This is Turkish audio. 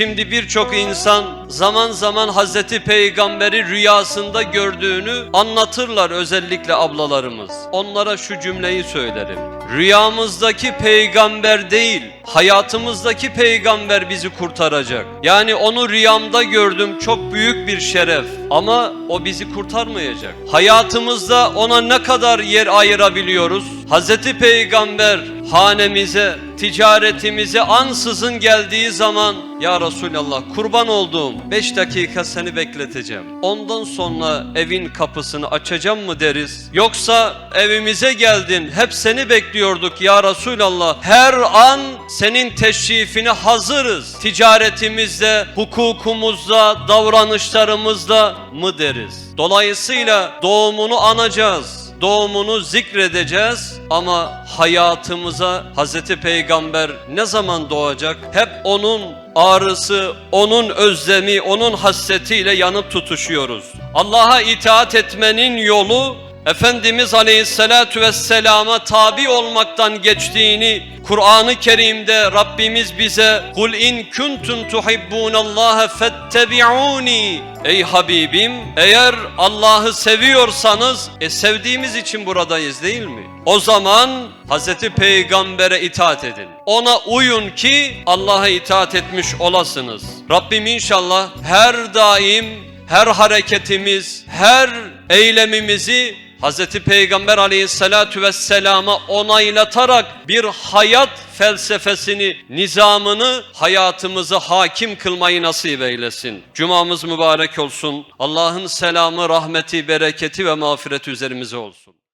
Şimdi birçok insan zaman zaman Hazreti Peygamber'i rüyasında gördüğünü anlatırlar özellikle ablalarımız. Onlara şu cümleyi söylerim. Rüyamızdaki peygamber değil, hayatımızdaki peygamber bizi kurtaracak. Yani onu rüyamda gördüm çok büyük bir şeref ama o bizi kurtarmayacak. Hayatımızda ona ne kadar yer ayırabiliyoruz? Hazreti Peygamber hanemize, ticaretimize ansızın geldiği zaman Ya Resulallah kurban olduğum 5 dakika seni bekleteceğim. Ondan sonra evin kapısını açacağım mı deriz? Yoksa evimize geldin hep seni bekliyorduk Ya Resulallah. Her an senin teşrifine hazırız. Ticaretimizde, hukukumuzda, davranışlarımızda mı deriz? Dolayısıyla doğumunu anacağız doğumunu zikredeceğiz ama hayatımıza Hazreti Peygamber ne zaman doğacak? Hep onun ağrısı, onun özlemi, onun hasretiyle yanıp tutuşuyoruz. Allah'a itaat etmenin yolu Efendimiz Aleyhisselatü Vesselam'a tabi olmaktan geçtiğini Kur'an-ı Kerim'de Rabbimiz bize kul in kuntum tuhibbunallaha fettebi'uni Ey Habibim eğer Allah'ı seviyorsanız e sevdiğimiz için buradayız değil mi? O zaman Hazreti Peygamber'e itaat edin. Ona uyun ki Allah'a itaat etmiş olasınız. Rabbim inşallah her daim her hareketimiz, her eylemimizi Hz. Peygamber aleyhissalatu vesselama onaylatarak bir hayat felsefesini, nizamını hayatımıza hakim kılmayı nasip eylesin. Cumamız mübarek olsun. Allah'ın selamı, rahmeti, bereketi ve mağfireti üzerimize olsun.